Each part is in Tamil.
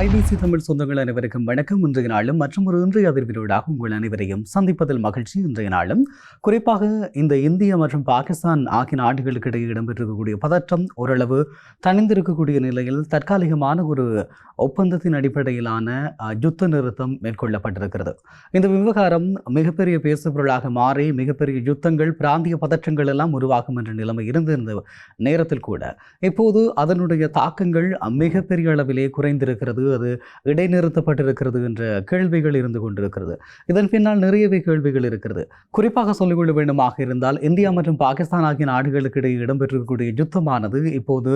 I ஐபிசி தமிழ் சொந்தங்கள் அனைவருக்கும் வணக்கம். இன்றைய நாளும் மற்றும் ஒரு இன்றைய அதிர்வினோடாக உங்கள் அனைவரையும் சந்திப்பதில் மகிழ்ச்சி. இன்றைய நாளும் குறிப்பாக இந்த இந்திய மற்றும் பாகிஸ்தான் ஆகிய நாடுகளுக்கு இடையே இடம்பெற்றிருக்கக்கூடிய பதற்றம் ஓரளவு தணிந்திருக்கக்கூடிய நிலையில் தற்காலிகமான ஒரு ஒப்பந்தத்தின் அடிப்படையிலான யுத்த நிறுத்தம் மேற்கொள்ளப்பட்டிருக்கிறது. இந்த விவகாரம் மிகப்பெரிய பேசுபொருளாக மாறி மிகப்பெரிய யுத்தங்கள் பிராந்திய பதற்றங்கள் எல்லாம் உருவாகும் என்ற நிலைமை இருந்திருந்த நேரத்தில் கூட இப்போது அதனுடைய தாக்கங்கள் மிகப்பெரிய அளவிலே குறைந்திருக்கிறது. அது இடைநிறுத்தப்பட்டிருக்கிறது என்ற கேள்விகள் இருந்து கொண்டிருக்கிறது. இதன் பின்னால் நிறையவே கேள்விகள் இருக்கிறது. குறிப்பாக சொல்லிக்கொள்ள வேண்டுமாக இருந்தால் இந்தியா மற்றும் பாகிஸ்தான் ஆகிய நாடுகளுக்கு இடையே இடம்பெற்றிருக்கக்கூடிய யுத்தமானது இப்போது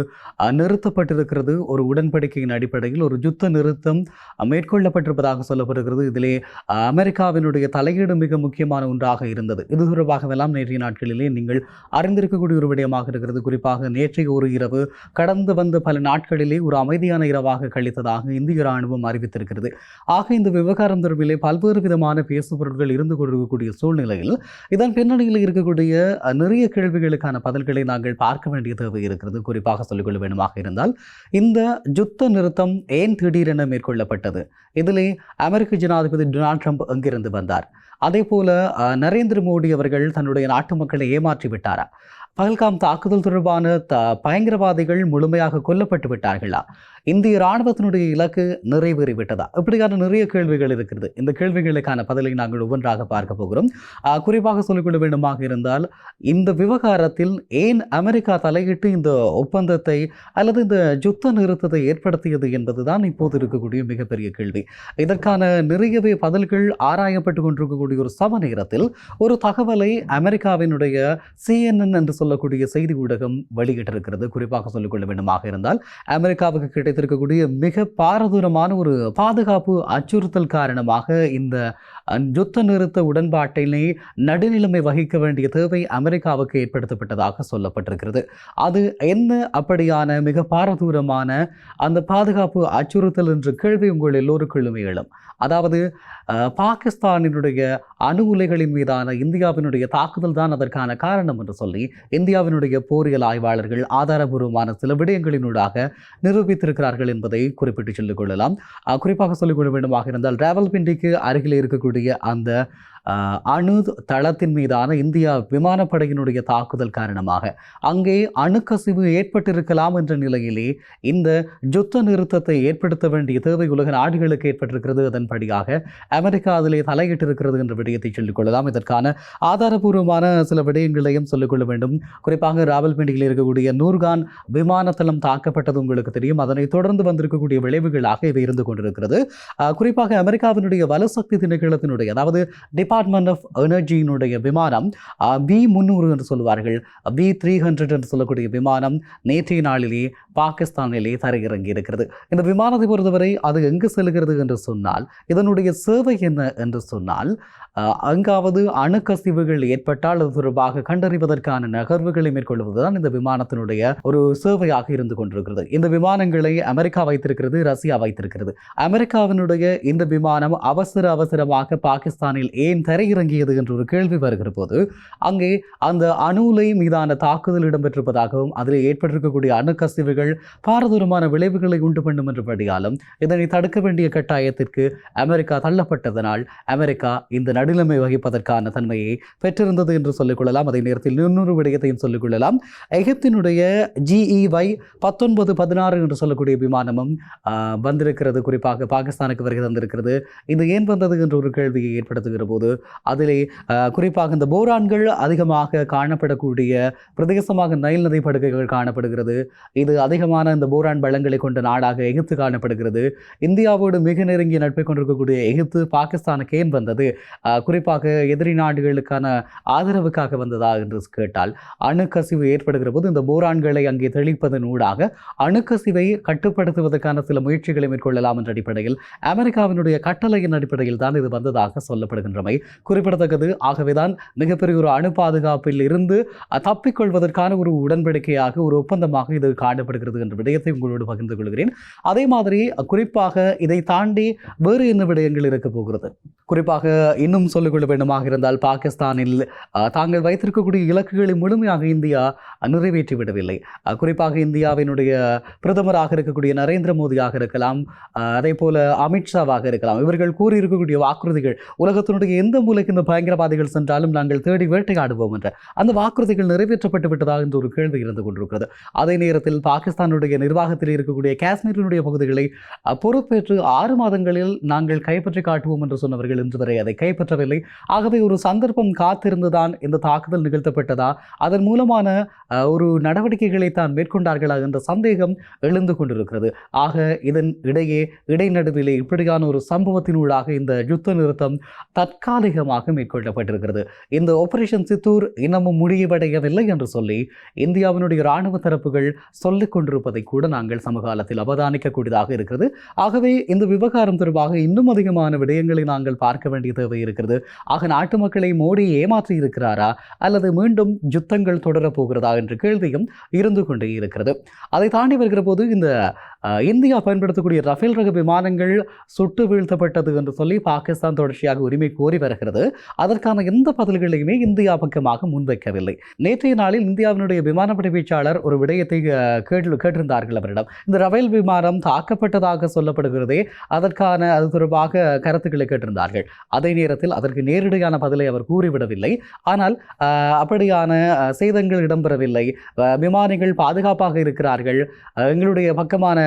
நிறுத்தப்பட்டிருக்கிறது. ஒரு உடன்படிக்கையின் அடிப்படையில் ஒரு யுத்த நிறுத்தம் மேற்கொள்ளப்பட்டிருப்பதாக சொல்லப்படுகிறது. இதிலே அமெரிக்காவினுடைய தலையீடு மிக முக்கியமான ஒன்றாக இருந்தது. இது தொடர்பாகவெல்லாம் நேற்றைய நாட்களிலே நீங்கள் அறிந்திருக்கக்கூடிய ஒரு விடயமாக இருக்கிறது. குறிப்பாக நேற்றைய ஒரு இரவு கடந்து வந்த பல நாட்களிலே ஒரு அமைதியான இரவாக கழித்ததாக இந்திய ராணுவம் அறிவித்திருக்கிறது. ஆக இந்த விவகாரம் தொடர்பிலே பல்வேறு விதமான பேசுபொருட்கள் இருந்து கொண்டிருக்கக்கூடிய சூழ்நிலையில் இதன் பின்னணியில் இருக்கக்கூடிய நிறைய கேள்விகளுக்கான பதில்களை நாங்கள் பார்க்க வேண்டிய தேவை இருக்கிறது. குறிப்பாக சொல்லிக்கொள்ள வேண்டுமாக இருந்தால் இந்த யுத்த நிறுத்தம் ஏன் திடீரென மேற்கொள்ளப்பட்டது? இதிலே அமெரிக்க ஜனாதிபதி டொனால்ட் ட்ரம்ப் எங்கிருந்து வந்தார்? அதே போல நரேந்திர மோடி அவர்கள் தன்னுடைய நாட்டு மக்களை ஏமாற்றி விட்டாரா பகல்காம் தாக்குதல் தொடர்பான த பயங்கரவாதிகள் முழுமையாக கொல்லப்பட்டு விட்டார்களா? இந்திய இராணுவத்தினுடைய இலக்கு நிறைவேறிவிட்டதா? இப்படியான நிறைய கேள்விகள் இருக்கிறது. இந்த கேள்விகளுக்கான பதிலை நாங்கள் ஒவ்வொன்றாக பார்க்க போகிறோம். குறிப்பாக சொல்லிக்கொள்ள வேண்டுமாக இருந்தால் இந்த விவகாரத்தில் ஏன் அமெரிக்கா தலையிட்டு இந்த ஒப்பந்தத்தை அல்லது இந்த யுத்த நிறுத்தத்தை ஏற்படுத்தியது என்பதுதான் இப்போது இருக்கக்கூடிய மிகப்பெரிய கேள்வி. இதற்கான நிறையவே பதில்கள் ஆராயப்பட்டு கொண்டிருக்கக்கூடிய ஒரு சம நேரத்தில் ஒரு தகவலை அமெரிக்காவினுடைய சிஎன்என் என்று சொல்லக்கூடிய செய்தி ஊடகம் வெளியிட்டிருக்கிறது. குறிப்பாக சொல்லிக்கொள்ள வேண்டுமாக இருந்தால் அமெரிக்காவுக்கு கிடைத்திருக்கக்கூடிய மிக பாரதூரமான ஒரு பாதுகாப்பு அச்சுறுத்தல் காரணமாக இந்த யுத்த நிறுத்த உடன்பாட்டினை நடுநிலைமை வகிக்க வேண்டிய தேவை அமெரிக்காவுக்கு ஏற்படுத்தப்பட்டதாக சொல்லப்பட்டிருக்கிறது. அது என்ன அப்படியான மிக பாரதூரமான அந்த பாதுகாப்பு அச்சுறுத்தல் என்ற கேள்வி உங்கள் எல்லோருக்குள்ளுமே எழும். அதாவது பாகிஸ்தானினுடைய அணு உலைகளின் மீதான இந்தியாவினுடைய தாக்குதல் தான் அதற்கான காரணம் என்று சொல்லி இந்தியாவினுடைய போரியல் ஆய்வாளர்கள் ஆதாரபூர்வமான சில விடயங்களினூடாக நிரூபித்திருக்கிறார்கள் என்பதை குறிப்பிட்டு சொல்லிக் கொள்ளலாம். குறிப்பாக சொல்லிக் கொள்ள வேண்டுமாக இருந்தால் ராவல்பிண்டிக்கு அருகில் இருக்கக்கூடிய அந்த அணு தளத்தின் மீதான இந்தியா விமானப்படையினுடைய தாக்குதல் காரணமாக அங்கே அணுக்கசிவு ஏற்பட்டிருக்கலாம் என்ற நிலையிலே இந்த யுத்த நிறுத்தத்தை ஏற்படுத்த வேண்டிய தேவை உலக நாடுகளுக்கு ஏற்பட்டிருக்கிறது. அதன்படியாக அமெரிக்கா அதிலே தலையிட்டிருக்கிறது என்ற விடயத்தை சொல்லிக்கொள்ளலாம் இதற்கான ஆதாரபூர்வமான சில விடயங்களையும் சொல்லிக்கொள்ள வேண்டும். குறிப்பாக ராவல்பிண்டியில் இருக்கக்கூடிய நூர்கான் விமானத்தளம் தாக்கப்பட்டது உங்களுக்கு தெரியும். அதனை தொடர்ந்து வந்திருக்கக்கூடிய விளைவுகளாக இவை இருந்து கொண்டிருக்கிறது. குறிப்பாக அமெரிக்காவினுடைய வலுசக்தி திணைக்களத்தினுடைய அதாவது டிபார்ட்மெண்ட் ஆஃப் எனர்ஜியினுடைய விமானம் வி முந்நூறு என்று சொல்வார்கள் வி த்ரீ ஹண்ட்ரட் என்று சொல்லக்கூடிய விமானம் நேற்றைய நாளிலே பாகிஸ்தானிலே தரையிறங்கி இருக்கிறது இந்த விமானத்தை பொறுத்தவரை அது எங்கு செல்கிறது என்று சொன்னால் இதனுடைய சேவை என்ன என்று சொன்னால் அங்காவது அணுக்கசிவுகள் ஏற்பட்டால் அது தொடர்பாக கண்டறிவதற்கான நகர்வுகளை மேற்கொள்வதுதான் இந்த விமானத்தினுடைய ஒரு சேவையாக இருந்து கொண்டிருக்கிறது. இந்த விமானங்களை அமெரிக்கா வைத்திருக்கிறது ரஷ்யா வைத்திருக்கிறது. அமெரிக்காவினுடைய இந்த விமானம் அவசர அவசரமாக பாகிஸ்தானில் ஏன் தரையிறங்கியது என்ற ஒரு கேள்வி வருகிற போது அங்கே அந்த அணு உலை மீதான தாக்குதல் இடம்பெற்றிருப்பதாகவும் அதில் ஏற்பட்டிருக்கக்கூடிய அணுக்கசிவுகள் பாரதூரமான விளைவுகளை உண்டு பண்ணும் என்றபடியாலும் இதனை தடுக்க வேண்டிய கட்டாயத்திற்கு அமெரிக்கா தள்ளப்பட்டதனால் அமெரிக்கா இந்த நடுநிலைமை வகிப்பதற்கான தன்மையை பெற்றிருந்தது என்று சொல்லிக்கொள்ளலாம் அதே நேரத்தில் இன்னொரு விடயத்தையும் சொல்லிக்கொள்ளலாம் எகிப்தினுடைய ஜிஇவை பத்தொன்பது பதினாறு என்று சொல்லக்கூடிய விமானமும் வந்திருக்கிறது. குறிப்பாக பாகிஸ்தானுக்கு வருகை தந்திருக்கிறது. இது ஏன் வந்தது என்ற ஒரு கேள்வியை ஏற்படுத்துகிற போது அதிலே குறிப்பாக இந்த போரான்கள் அதிகமாக காணப்படக்கூடிய பிரதேசமாக நைல் நதி படுகைகள் காணப்படுகிறது. இது அதிகமான இந்த போரான் வளங்களை கொண்ட நாடாக எகிப்து காணப்படுகிறது. இந்தியாவோடு மிக நெருங்கிய நட்பை கொண்டிருக்கக்கூடிய எகிப்து பாகிஸ்தானுக்கு ஏன் வந்தது? குறிப்பாக எதிரி நாடுகளுக்கான ஆதரவுக்காக வந்ததா என்று கேட்டால் அணுக்கசிவு ஏற்படுகிற போது இந்த போரான்களை அங்கே தெளிப்பதன் ஊடாக அணுக்கசிவை கட்டுப்படுத்துவதற்கான சில முயற்சிகளை மேற்கொள்ளலாம் என்ற அடிப்படையில் அமெரிக்காவினுடைய கட்டளையின் அடிப்படையில் தான் இது வந்ததாக சொல்லப்படுகின்றமை. குறிப்பிடத்தக்கது. ஆகவேதான் மிகப்பெரிய ஒரு அணு பாதுகாப்பில் இருந்து தப்பிக்கொள்வதற்கான ஒரு உடன்படிக்கையாக ஒரு ஒப்பந்தமாக இது காணப்படுகிறது என்ற விடயத்தை உங்களோடு பகிர்ந்து கொள்கிறேன். அதே மாதிரி குறிப்பாக இதை தாண்டி வேறு என்ன விடயங்கள் இருக்க போகிறது? குறிப்பாக இன்னும் சொல்லிக்கொள்ள வேண்டுமாக இருந்தால் பாகிஸ்தானில் தாங்கள் வைத்திருக்கக்கூடிய இலக்குகளை முழுமையாக இந்தியா நிறைவேற்றி விடவில்லை. குறிப்பாக இந்தியாவினுடைய பிரதமராக இருக்கக்கூடிய நரேந்திர மோடியாக இருக்கலாம் அதே போல அமித்ஷாவாக இருக்கலாம். இவர்கள் கூறியிருக்கக்கூடிய வாக்குறுதிகள் உலகத்தினுடைய எந்த மூலைக்கு இந்த பயங்கரவாதிகள் சென்றாலும் நாங்கள் தேடி வேட்டையாடுவோம் என்ற அந்த வாக்குறுதிகள் நிறைவேற்றப்பட்டு விட்டதாக என்ற ஒரு கேள்வி இருந்து கொண்டிருக்கிறது. அதே நேரத்தில் பாகிஸ்தானுடைய நிர்வாகத்தில் இருக்கக்கூடிய காஷ்மீரினுடைய பகுதிகளை பொறுப்பேற்று ஆறு மாதங்களில் நாங்கள் கைப்பற்றி காட்டுவோம் என்று சொன்னவர்கள் இன்று வரை அதை கைப்பற்றவில்லை. ஆகவே ஒரு சந்தர்ப்பம் காத்திருந்துதான் இந்த தாக்குதல் நிகழ்த்தப்பட்டதா? அதன் மூலமான ஒரு நடவடிக்கைகளை தான் மேற்கொண்டார்களா என்ற சந்தேகம் எழுந்து கொண்டிருக்கிறது. ஆக இதன் இடையே இடைநடுவிலே இப்படியான ஒரு சம்பவத்தினூடாக இந்த யுத்த நிறுத்தம் தற்காலிகமாக மேற்கொள்ளப்பட்டிருக்கிறது. இந்த ஆபரேஷன் சித்தூர் இன்னமும் முடிவடையவில்லை என்று சொல்லி இந்தியாவினுடைய இராணுவ தரப்புகள் சொல்லிக் கொண்டிருப்பதை கூட நாங்கள் சமகாலத்தில் அவதானிக்கக்கூடியதாக இருக்கிறது. ஆகவே இந்த விவகாரம் தொடர்பாக இன்னும் அதிகமான விடயங்களை நாங்கள் பார்க்க வேண்டிய தேவை இருக்கிறது. ஆக நாட்டு மக்களை மோடி ஏமாற்றி இருக்கிறாரா? அல்லது மீண்டும் யுத்தங்கள் தொடரப் போகிறதா என்ற கேள்வியும் இருந்து கொண்டே இருக்கிறது. அதை தாண்டி வருகிற போது இந்த இந்தியா பயன்படுத்தக்கூடிய ரஃபேல் ரக விமானங்கள் சுட்டு வீழ்த்தப்பட்டது என்று சொல்லி பாகிஸ்தான் தொடர்ச்சியாக உரிமை கோரி வருகிறது. அதற்கான எந்த பதில்களையுமே இந்தியா பக்கமாக முன்வைக்கவில்லை. நேற்றைய நாளில் இந்தியாவினுடைய விமானப்படை பேச்சாளர் ஒரு விடயத்தை கேட்டு கேட்டிருந்தார்கள் அவரிடம். இந்த ரஃபேல் விமானம் தாக்கப்பட்டதாக சொல்லப்படுகிறதே அதற்கான அது தொடர்பாக கருத்துக்களை கேட்டிருந்தார்கள். அதே நேரத்தில் அதற்கு நேரடியான பதிலை அவர் கூறிவிடவில்லை. ஆனால் அப்படியான சேதங்கள் இடம்பெறவில்லை. விமானிகள் பாதுகாப்பாக இருக்கிறார்கள். எங்களுடைய பக்கமான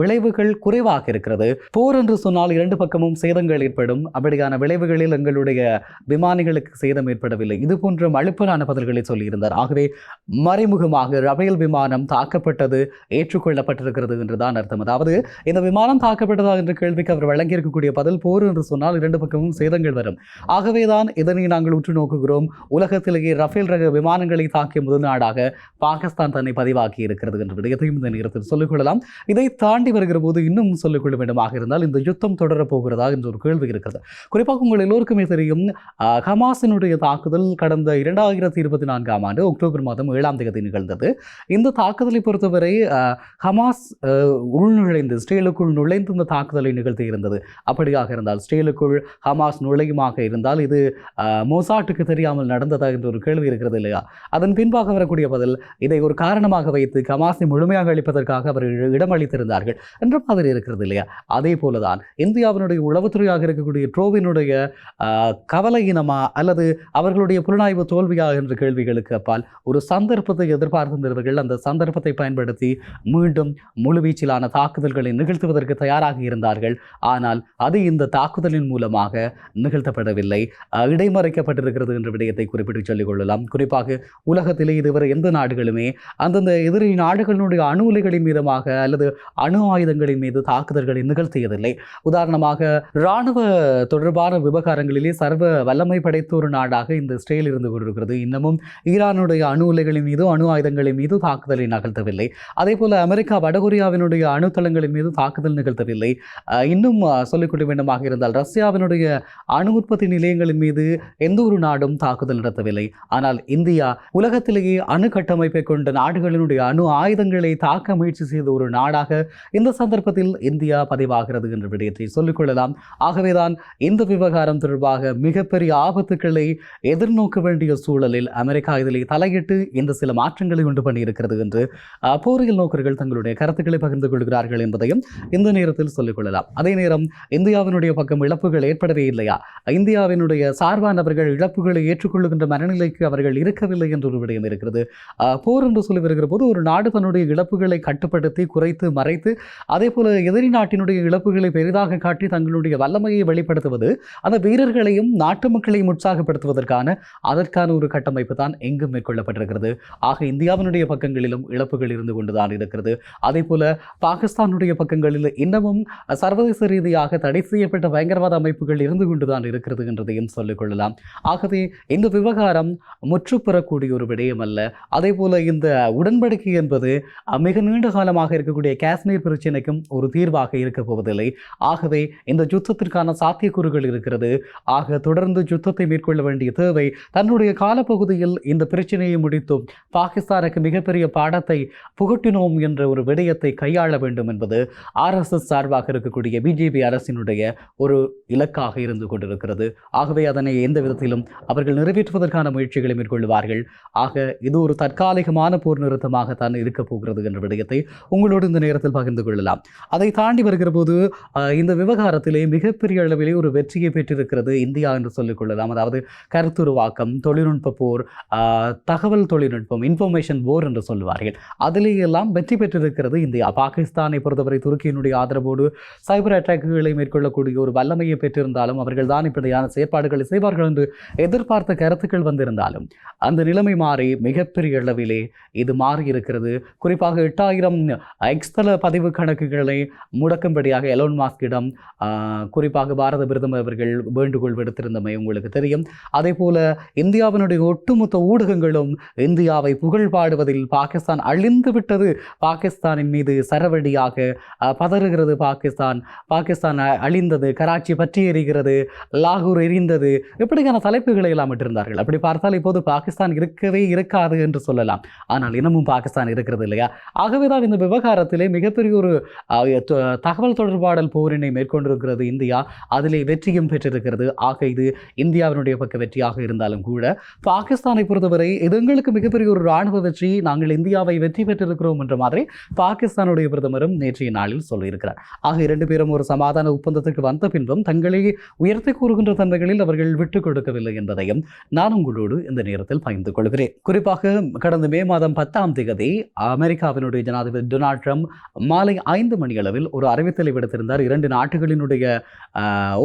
விளைவுகள் குறைவாக இருக்கிறது. போர் என்று சொன்னால் இரண்டு பக்கமும் சேதங்கள் ஏற்படும். அப்படியான விளைவுகளில் தங்களுடைய விமானிகளுக்கு சேதம் ஏற்படவில்லை. இது போன்ற மழுப்பலான பதில்களை சொல்லியிருந்தார். ஆகவே மறைமுகமாக ரபேல் விமானம் தாக்கப்பட்டது ஏற்றுக்கொள்ளப்பட்டிருக்கிறது என்றுதான் அர்த்தம். அதாவது இந்த விமானம் தாக்கப்பட்டதா என்ற கேள்விக்கு அவர் வழங்கியிருக்கக்கூடிய பதில் போர் என்று சொன்னால் இரண்டு பக்கமும் சேதங்கள் வரும். ஆகவேதான் இதனை நாங்கள் உற்று நோக்குகிறோம். உலகத்திலேயே ரஃபேல் ரக விமானங்களை தாக்கிய முதல் நாடாக பாகிஸ்தான் தன்னை பதிவாக்கி இருக்கிறது என்ற விடயத்தையும் இந்த நேரத்தில் சொல்லிக்கொள்ளலாம் இதை தாண்டி வருகிற போது இன்னும் சொல்லிக்கொள்ள வேண்டுமாக இருந்தால் இந்த யுத்தம் தொடரப் போகிறதா என்ற ஒரு கேள்வி இருக்கிறது. குறிப்பாக உங்கள் எல்லோருக்குமே தெரியும் ஹமாஸினுடைய தாக்குதல் கடந்த இரண்டாயிரத்தி இருபத்தி நான்காம் ஆண்டு அக்டோபர் மாதம் ஏழாம் தேதி நிகழ்ந்தது. இந்த தாக்குதலை பொறுத்தவரை ஹமாஸ் உள்நுழைந்து இஸ்ரேலுக்குள் நுழைந்து இந்த தாக்குதலை நிகழ்த்தி இருந்தது. அப்படியாக இருந்தால் இஸ்ரேலுக்குள் ஹமாஸ் நுழையுமாக இருந்தால் இது மொசாட்டுக்கு தெரியாமல் நடந்ததா என்ற ஒரு கேள்வி இருக்கிறது இல்லையா? அதன் பின்பாக வரக்கூடிய பதில் இதை ஒரு காரணமாக வைத்து ஹமாஸை முழுமையாக அளிப்பதற்காக அவர்கள் இடமளித்திருந்தார்கள் என்ற மாதிரி இருக்கிறது இல்லையா? அதே போலதான் இந்தியாவினுடைய உளவுத்துறையாக இருக்கக்கூடிய ட்ரோவினுடைய கவலையினமா அல்லது அவர்களுடைய புலனாய்வு தோல்வியா என்ற கேள்விகளுக்கு அப்பால் ஒரு சந்தர்ப்பத்தை எதிர்பார்த்திருந்தவர்கள் அந்த சந்தர்ப்பத்தை பயன்படுத்தி மீண்டும் முழுவீச்சிலான தாக்குதல்களை நிகழ்த்துவதற்கு தயாராக இருந்தார்கள். ஆனால் அது இந்த தாக்குதலின் மூலமாக நிகழ்த்தப்படவில்லை. இடைமறைக்கப்பட்டிருக்கிறது என்ற விடயத்தை குறிப்பிட்டு சொல்லிக்கொள்ளலாம் குறிப்பாக உலகத்திலே இதுவரை எந்த நாடுகளுமே அந்தந்த எதிரி நாடுகளினுடைய அணு உலைகளின் மீதமாக அல்லது அணு ஆயுதங்களின் மீது தாக்குதல்களை நிகழ்த்தியதில்லை. உதாரணமாக இராணுவ தொடர்பான விவகாரங்கள் விவகாரங்களிலே சர்வ வல்லமை படைத்த ஒரு நாடாக இந்த இஸ்ரேல் இருந்து கொண்டிருக்கிறது. இன்னமும் ஈரானுடைய அணு உலைகளின் மீது அணு ஆயுதங்களின் மீது தாக்குதலை நகர்த்தவில்லை. அதே போல அமெரிக்கா வடகொரியாவினுடைய அணுத்தளங்களின் மீது தாக்குதல் நிகழ்த்தவில்லை. இன்னும் சொல்லிக்கொள்ள வேண்டுமாக இருந்தால் ரஷ்யாவினுடைய அணு உற்பத்தி நிலையங்களின் மீது எந்த ஒரு நாடும் தாக்குதல் நடத்தவில்லை. ஆனால் இந்தியா உலகத்திலேயே அணு கட்டமைப்பை கொண்ட நாடுகளினுடைய அணு ஆயுதங்களை தாக்க முயற்சி செய்த ஒரு நாடாக இந்த சந்தர்ப்பத்தில் இந்தியா பதிவாகிறது என்ற விடயத்தை சொல்லிக்கொள்ளலாம் ஆகவேதான் இந்த விவகாரம் தொடர்பாக மிகப்பெரிய ஆபத்துக்களை எதிர்நோக்க வேண்டிய சூழலில் அமெரிக்கா இதிலே தலையிட்டு இந்த சில மாற்றங்களை உண்டு பண்ணியிருக்கிறது என்று அஹ், போரியல் நோக்கர்கள் தங்களுடைய கருத்துக்களை பகிர்ந்து கொள்கிறார்கள் என்பதையும் இந்த நேரத்தில் சொல்லிக்கொள்ளலாம் அதே நேரம் இந்தியாவினுடைய பக்கம் இழப்புகள் ஏற்படவே இல்லையா? இந்தியாவினுடைய சார்பானவர்கள் இழப்புகளை ஏற்றுக்கொள்ளுகின்ற மனநிலைக்கு அவர்கள் இருக்கவில்லை என்ற ஒரு விடயம் இருக்கிறது. போர் என்று சொல்லி வருகிற போது ஒரு நாடு தன்னுடைய இழப்புகளை கட்டுப்படுத்தி குறைத்து மறைத்து அதே போல எதிரி நாட்டினுடைய இழப்புகளை பெரிதாக காட்டி தங்களுடைய வல்லமையை வெளிப்படுத்துவது அந்த வீரர் வீரர்களையும் நாட்டு மக்களையும் உற்சாகப்படுத்துவதற்கான அதற்கான ஒரு கட்டமைப்பு தான் எங்கும் மேற்கொள்ளப்பட்டிருக்கிறது. ஆக இந்தியாவினுடைய பக்கங்களிலும் இழப்புகள் இருந்து கொண்டுதான் இருக்கிறது. அதே போல பாகிஸ்தானுடைய பக்கங்களில் இன்னமும் சர்வதேச ரீதியாக தடை செய்யப்பட்ட பயங்கரவாத அமைப்புகள் இருந்து கொண்டுதான் இருக்கிறது என்றதையும் சொல்லிக் கொள்ளலாம். ஆகவே இந்த விவகாரம் முற்றுப்பெறக்கூடிய ஒரு விடயம் அல்ல அதே போல இந்த உடன்படிக்கை என்பது மிக நீண்ட காலமாக இருக்கக்கூடிய காஷ்மீர் பிரச்சினைக்கும் ஒரு தீர்வாக இருக்க போவதில்லை. ஆகவே இந்த யுத்தத்திற்கான சாத்தியக்கூறுகள் இருக்கிறது. ஆக தொடர்ந்து யுத்தத்தை மேற்கொள்ள வேண்டிய தேவை தன்னுடைய காலப்பகுதியில் இந்த பிரச்சனையை முடித்தும் பாகிஸ்தானுக்கு மிகப்பெரிய பாடத்தை புகட்டினோம் என்ற ஒரு விடயத்தை கையாள வேண்டும் என்பது ஆர்எஸ்எஸ் சார்பாக இருக்கக்கூடிய பிஜேபி அரசினுடைய ஒரு இலக்காக இருந்து கொண்டிருக்கிறது. ஆகவே அதனை எந்த விதத்திலும் அவர்கள் நிறைவேற்றுவதற்கான முயற்சிகளை மேற்கொள்வார்கள். ஆக இது ஒரு தற்காலிகமான போர் நிறுத்தமாகத்தான் இருக்கப் போகிறது என்ற விடயத்தை உங்களோடு இந்த நேரத்தில் பகிர்ந்து கொள்ளலாம். அதை தாண்டி வருகிற போது இந்த விவகாரத்திலே மிகப்பெரிய அளவிலே ஒரு வெற்றியை பெற்றிருக்கிறது இந்தியா என்று சொல்லிக்கொள்ளலாம். அதாவது கருத்துருவாக்கம் தொழில்நுட்ப போர் தகவல் தொழில்நுட்பம் இன்ஃபர்மேஷன் போர் என்று சொல்லுவார்கள். அதிலேயெல்லாம் வெற்றி பெற்றிருக்கிறது இந்தியா. பாகிஸ்தானை பொறுத்தவரை துருக்கியினுடைய ஆதரவோடு சைபர் அட்டாக்குகளை மேற்கொள்ளக்கூடிய ஒரு வல்லமையை பெற்றிருந்தாலும் அவர்கள் தான் இப்படியான செயற்பாடுகளை செய்வார்கள் என்று எதிர்பார்த்த கருத்துக்கள் வந்திருந்தாலும் அந்த நிலைமை மாறி மிகப்பெரிய அளவிலே இது மாறி இருக்கிறது குறிப்பாக எட்டாயிரம் எக்ஸ்தல பதிவு கணக்குகளை முடக்கும்படியாக எலோன் மாஸ்கிடம் குறிப்பாக பாரத பிரதமர் அவர்கள் வேண்டுகோள் விடுத்திருந்தமை உங்களுக்கு தெரியும். அதே போல இந்தியாவினுடைய ஒட்டுமொத்த ஊடகங்களும் இந்தியாவை புகழ் பாடுவதில் பாகிஸ்தான் அழிந்து விட்டது. பாகிஸ்தானின் மீது சரவடியாக பதறுகிறது பாகிஸ்தான். பாகிஸ்தான் அழிந்தது கராச்சி பற்றி எறிகிறது லாகூர் எரிந்தது. இப்படியான தலைப்புகளை எல்லாம் விட்டிருந்தார்கள் அப்படி பார்த்தால் இப்போது பாகிஸ்தான் இருக்கவே இருக்காது என்று சொல்லலாம். ஆனால் இன்னமும் பாகிஸ்தான் இருக்கிறது இல்லையா? ஆகவே தான் இந்த விவகாரத்திலே மிகப்பெரிய ஒரு தகவல் தொடர்பாடல் போரினை மேற்கொண்டிருக்கிறது இந்தியா. அதிலே வெற்றியும் பெற்றிருக்கிறது. ஆக இது இந்தியாவினுடைய பக்க வெற்றியாக இருந்தாலும் கூட பாகிஸ்தானை பொறுத்தவரை இது எங்களுக்கு மிகப்பெரிய ஒரு இராணுவ வெற்றி நாங்கள் இந்தியாவை வெற்றி பெற்றிருக்கிறோம் என்ற மாதிரி பாகிஸ்தானுடைய பிரதமரும் நேற்றைய நாளில் சொல்லியிருக்கிறார். ஆக இரண்டு பேரும் ஒரு சமாதான ஒப்பந்தத்துக்கு வந்த பின்பும் தங்களை உயர்த்தி கூறுகின்ற தன்மைகளில் அவர்கள் விட்டுக் கொடுக்கவில்லை என்பதையும் நான் உங்களோடு இந்த நேரத்தில் பகிர்ந்து கொள்கிறேன். குறிப்பாக கடந்த மே மாதம் பத்தாம் தேதி அமெரிக்காவினுடைய ஜனாதிபதி டொனால்ட் ட்ரம்ப் மாலை ஐந்து மணியளவில் ஒரு அறிவித்தலை விடுத்திருந்தார். இரண்டு நாடுகளினுடைய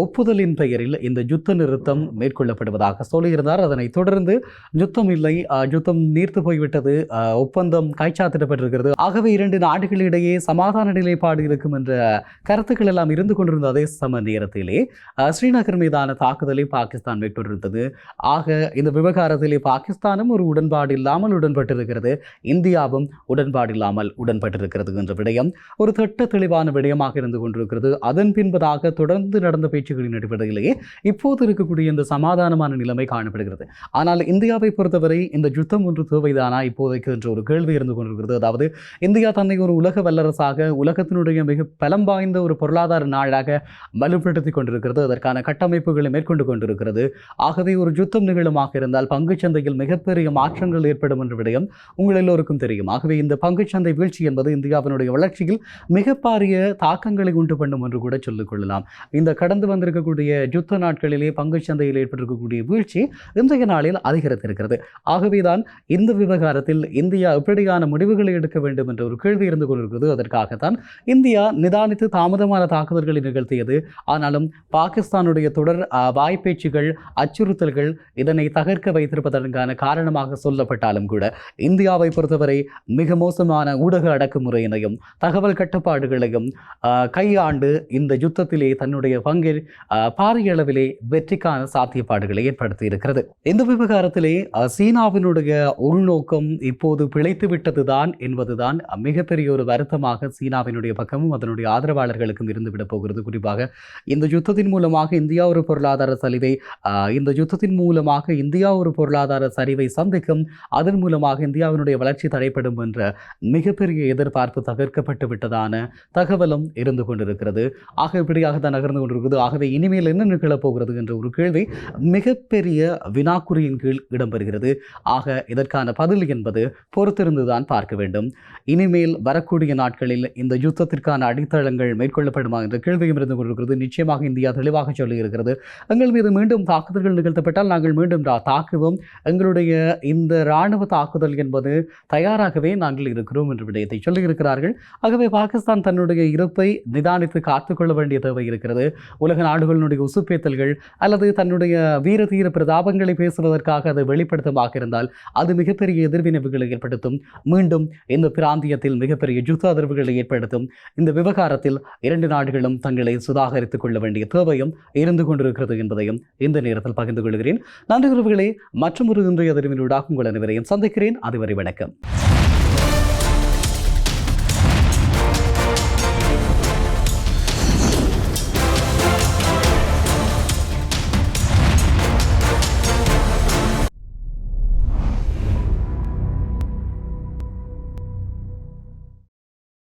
ஒப்புதலின் பெயரில் இந்த யுத்த நிறுத்தம் மேற்கொள்ளப்படுவதாக சொல்லியிருந்தார். அதனைத் தொடர்ந்து யுத்தம் இல்லை. யுத்தம் நீர்த்து போய்விட்டது. ஒப்பந்தம் கைச்சாத்திடப்பட்டிருக்கிறது. ஆகவே இரண்டு நாடுகளிடையே சமாதான நிலைப்பாடு இருக்கும் என்ற கருத்துக்கள் எல்லாம் இருந்து கொண்டிருந்த அதே சம நேரத்திலே ஸ்ரீநகர் மீதான தாக்குதலை பாகிஸ்தான் மேற்கொண்டிருந்தது. ஆக இந்த விவகாரத்திலே பாகிஸ்தானும் ஒரு உடன்பாடு இல்லாமல் உடன்பட்டிருக்கிறது. இந்தியாவும் உடன்பாடு இல்லாமல் உடன்பட்டிருக்கிறது என்ற விடயம் ஒரு திட்ட தெளிவான விடயமாக இருந்து கொண்டிருக்கிறது. அதன் பின்பதாக தொடர்ந்து நடந்த பேச்சுக்களின் அடிப்படையிலேயே இப்போது இருக்கக்கூடிய இந்த சமாதானமான நிலைமை காணப்படுகிறது. ஆனால் இந்தியாவை பொறுத்தவரை இந்த யுத்தம் ஒன்று தேவைதானா? இப்போதைக்கு என்ற ஒரு கேள்வி இருந்து கொண்டிருக்கிறது. அதாவது இந்தியா தன்னை ஒரு உலக வல்லரசாக உலகத்தினுடைய மிக பலம் வாய்ந்த ஒரு பொருளாதார நாடாக வலுப்படுத்தி கொண்டிருக்கிறது. அதற்கான கட்டமைப்புகளை மேற்கொண்டு கொண்டிருக்கிறது. ஆகவே ஒரு யுத்தம் நிகழுமாக இருந்தால் பங்குச் சந்தையில் மிகப்பெரிய மாற்றங்கள் ஏற்படும் என்ற விடயம் உங்கள் எல்லோருக்கும் தெரியும். ஆகவே இந்த பங்குச் சந்தை வீழ்ச்சி என்பது இந்தியாவினுடைய வளர்ச்சியில் மிகப்பாரிய தாக்கங்களை உண்டு பண்ணும் என்று கூட சொல்லிக்கொள்ளலாம் இந்த கடந்து வந்திருக்கக்கூடிய யுத்த நாட்களிலே பங்கு சந்தையில் ஏற்பட்டிருக்கக்கூடிய வீழ்ச்சி இன்றைய நாளில் அதிகரித்திருக்கிறது. ஆகவேதான் இந்த விவகாரத்தில் இந்தியா எப்படியான முடிவுகளை எடுக்க வேண்டும் என்ற ஒரு கேள்வி இருந்து கொண்டிருக்கிறது. அதற்காகத்தான் இந்தியா நிதானித்து தாமதமான தாக்குதல்களை நிகழ்த்தியது. ஆனாலும் பாகிஸ்தானுடைய தொடர் வாய்ப்பேச்சுகள் அச்சுறுத்தல்கள் இதனை தகர்க்க வைத்திருப்பதற்கான காரணமாக சொல்லப்பட்டாலும் கூட இந்தியாவை பொறுத்தவரை மிக மோசமான ஊடக அடக்குமுறையினையும் தகவல் கட்டுப்பாடுகளையும் கையாண்டு இந்த யுத்தத்திலே தன்னுடைய பங்கில் பாரிய அளவில் வெற்றிக்கான சாத்தியப்பாடுகளை ஏற்படுத்தி இருக்கிறது இந்த விவகாரத்திலே சீனாவினுடைய உள்நோக்கம் இப்போது பிழைத்து விட்டதுதான் என்பதுதான் மிகப்பெரிய ஒரு வருத்தமாக சீனாவினுடைய பக்கமும் அதனுடைய ஆதரவாளர்களுக்கும் இருந்துவிடப் போகிறது. குறிப்பாக இந்த யுத்தத்தின் மூலமாக இந்தியா ஒரு பொருளாதார சரிவை இந்த யுத்தத்தின் மூலமாக இந்தியா ஒரு பொருளாதார சரிவை சந்திக்கும் அதன் மூலமாக இந்தியாவினுடைய வளர்ச்சி தடைப்படும் என்ற மிகப்பெரிய எதிர்பார்ப்பு தகர்க்கப்பட்டு விட்டதான தகவலும் இருந்து கொண்டிருக்கிறது. ஆக இப்படியாக தான் நகர்ந்து கொண்டிருக்கிறது ஆகவே இனிமேல் என்ன நிகழப் போகிறது என்ற ஒரு கேள்வி மிகப்பெரிய வினாக்குறியின் கீழ் இடம்பெறுகிறது. ஆக இதற்கான பதில் என்பது பொறுத்திருந்துதான் பார்க்க வேண்டும். இனிமேல் வரக்கூடிய நாட்களில் இந்த யுத்தத்திற்கான அடித்தளங்கள் மேற்கொள்ளப்படுமா என்ற கேள்வியும் இருந்து கொண்டிருக்கிறது. நிச்சயமாக இந்தியா தெளிவாக சொல்லியிருக்கிறது எங்கள் மீது மீண்டும் தாக்குதல்கள் நிகழ்த்தப்பட்டால் நாங்கள் மீண்டும் தாக்குவோம். எங்களுடைய இந்த இராணுவ தாக்குதல் என்பது தயாராகவே நாங்கள் இருக்கிறோம் என்ற விடயத்தை சொல்லியிருக்கிறார்கள் ஆகவே பாகிஸ்தான் தன்னுடைய இருப்பை நிதானித்து காத்துக்கொள்ள வேண்டிய தேவை இருக்கிறது. உலக நாடுகளினுடைய உசுப்பேத்தல்கள் அல்லது தன்னுடைய வீர தீர பிரதாபங்களை பேசுவதற்காக அதை வெளிப்படுத்தமாக இருந்தால் அது மிகப்பெரிய எதிர்வினைவுகளை ஏற்படுத்தும். மீண்டும் இந்த பிராந்தியத்தில் மிகப்பெரிய யுத்த அதிர்வுகளை ஏற்படுத்தும். இந்த விவகாரத்தில் இரண்டு நாடுகளும் தங்களை சுதாகரித்துக் கொள்ள வேண்டிய தேவையும் இருந்து கொண்டிருக்கிறது என்பதையும் இந்த நேரத்தில் பகிர்ந்து கொள்கிறேன். நன்றி உறவுகளே மற்றும் ஒரு இன்றைய அதிர்வினூடாக உங்கள் அனைவரையும் சந்திக்கிறேன். அதுவரை வணக்கம்.